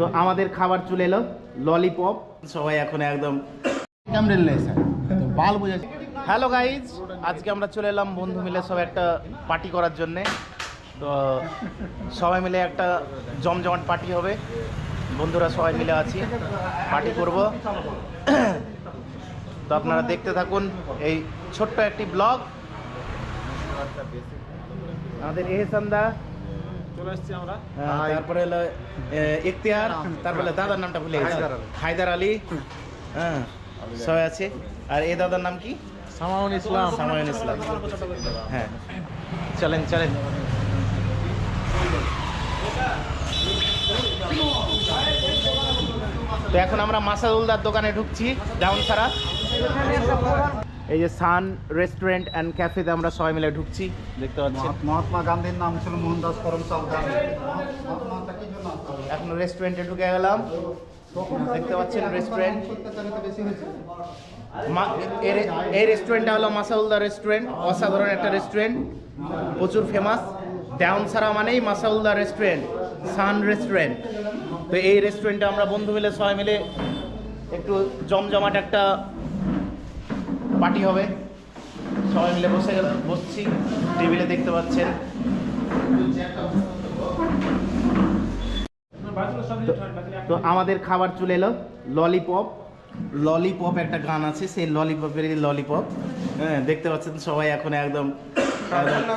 তো আমাদের খাবার চলে এলো ললিপপ সবাই এখন একদম হ্যালো গাইজ আজকে আমরা চলে এলাম বন্ধু মিলে সব একটা পার্টি করার জন্যে। তো সবাই মিলে একটা জমজমাট পার্টি হবে। বন্ধুরা সবাই মিলে আছি পার্টি করব। তো আপনারা দেখতে থাকুন এই ছোট্ট একটি ব্লগ আমাদের এহসানদা চলে এসছি আমরা। তারপরে হলো ইখতিয়ার তারপরে দাদার নামটা ভুলে গেছি। হায়দার আলী। হ্যাঁ সবাই আছে। আর এই দাদার নাম কি? সামাউন ইসলাম। সামায়ন ইসলাম। হ্যাঁ। চলেন চলেন। তো এখন আমরা মাসাদুলদার দোকানে ঢুকছি ডাউন সারা এই যে সান রেস্টুরেন্ট অ্যান্ড ক্যাফেতে আমরা সবাই মিলে ঢুকছি। দেখতে পাচ্ছেন। মহাত্মা গান্ধীর নাম ছিল মোহনদাস করমচাঁদ গান্ধী। এখন রেস্টুরেন্টে ঢুকে গেলাম। দেখতে পাচ্ছেন রেস্টুরেন্ট এই রেস্টুরেন্টটা হলো মাসাউলদা রেস্টুরেন্ট অসাধারণ একটা রেস্টুরেন্ট প্রচুর ফেমাস দেওয়ানসারা মানেই মাসাউলদা রেস্টুরেন্ট সান রেস্টুরেন্ট তো এই রেস্টুরেন্টে আমরা বন্ধু মিলে সবাই মিলে একটু জমজমাট একটা পার্টি হবে। সবাই মিলে বসে বসছি। টেবিলে দেখতে পাচ্ছেন। তো আমাদের খাবার চলে এলো ললিপপ ললিপপ একটা গান আছে, সেই ললিপপের ললিপপ হ্যাঁ দেখতে পাচ্ছেন সবাই এখন একদম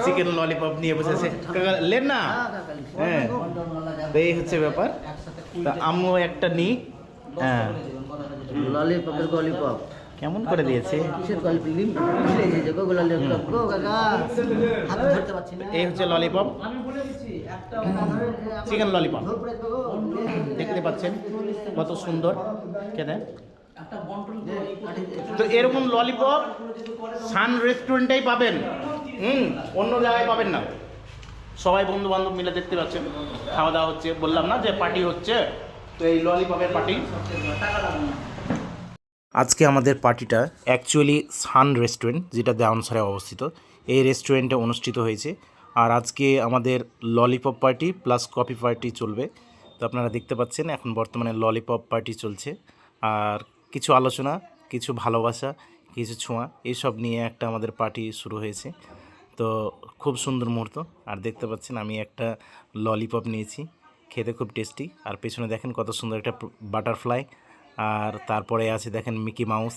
চিকেন ললিপপ নিয়ে বসেছে। লেন না? হ্যাঁ এই হচ্ছে ব্যাপার। তা আমিও একটা নিই হ্যাঁ। ললিপপের ললিপপ কেমন করে দিয়েছে? এই হচ্ছে ললিপপ। আমি বলে দিচ্ছি একটা চিকেন ললিপপ দেখতে পাচ্ছেন কত সুন্দর। খেতে তো এরকম ললিপপ সান রেস্টুরেন্টেই পাবেন। হুম অন্য জায়গায় পাবেন না। সবাই বন্ধু বান্ধব মিলে দেখতে পাচ্ছেন। খাওয়া দাওয়া হচ্ছে। বললাম না যে পার্টি হচ্ছে। তো এই ললিপপের পার্টি আজকে আমাদের পার্টিটা অ্যাকচুয়ালি সান রেস্টুরেন্ট যেটা দেওয়ানসারে অবস্থিত, এই রেস্টুরেন্টে অনুষ্ঠিত হয়েছে। আর আজকে আমাদের lollipop party plus coffee party চলবে। তো আপনারা দেখতে পাচ্ছেন, এখন বর্তমানে ললিপপ পার্টি চলছে। আর কিছু আলোচনা, কিছু ভালোবাসা, কিছু ছোঁয়া এইসব নিয়ে একটা আমাদের পার্টি শুরু হয়েছে। তো খুব সুন্দর মুহূর্ত। আর দেখতে পাচ্ছেন, আমি একটা ললিপপ নিয়েছি। খেতে খুব টেস্টি আর পেছনে দেখেন কত সুন্দর একটা বাটারফ্লাই আর তারপরে আছে দেখেন মিকি মাউস।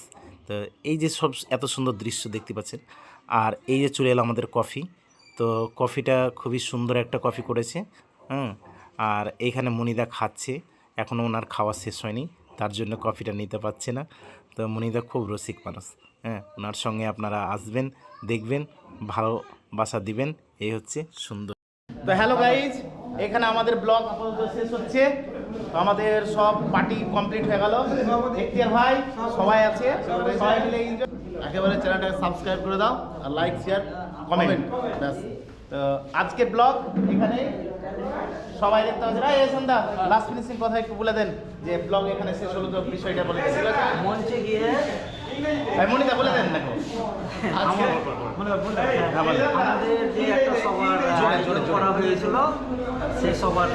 তো এই যে সব এত সুন্দর দৃশ্য দেখতে পাচ্ছেন। আর এই যে চলে এলো আমাদের কফি। তো কফিটা খুবই সুন্দর একটা কফি করেছে। হুম, আর এইখানে মনিদা খাচ্ছে। এখনও ওনার খাওয়া শেষ হয়নি। তার জন্য কফিটা নিতে পারছে না। তো মনিদা খুব রসিক মানুষ। হ্যাঁ ওনার সঙ্গে আপনারা আসবেন, দেখবেন, ভালোবাসা দিবেন। এই হচ্ছে সুন্দর। তো হ্যালো গাইজ, এখানে আমাদের ব্লগ শেষ হচ্ছে। তো আমাদের সব পার্টি কমপ্লিট হয়ে গেল। এখতিয়ার ভাই সবাই আছে। সবাই মিলে একেবারে চ্যানেলটাকে সাবস্ক্রাইব করে দাও আর লাইক শেয়ার কমেন্ট ব্যাস। তো আজকে ব্লগ এখানে সবাই দেখতে পাচ্ছে রায় এই সন্ধ্যা লাস্ট ফিনিশিং কথা একটু বলে দেন যে ব্লগ এখানে শেষ হলো তো বিষয়টা বলে মঞ্চে গিয়ে মনিতা বলে দেন দেখো। একটা সবার হয়েছিল সবার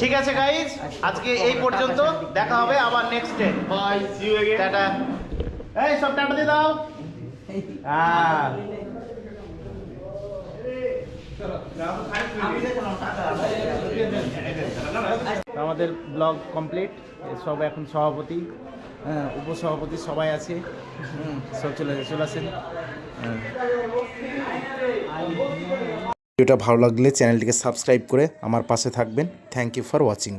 ঠিক আছে গাইজ আজকে এই পর্যন্ত দেখা হবে আবার নেক্সট ডে বাই এই সব টাটা দিয়ে দাও। হ্যাঁ। আমাদের ব্লগ কমপ্লিট সব এখন সভাপতি উপসভাপতি সবাই আছে সব চলে চলে আসেন। ভিডিওটা ভালো লাগলে চ্যানেলটিকে সাবস্ক্রাইব করে আমার পাশে থাকবেন। Thank you for watching.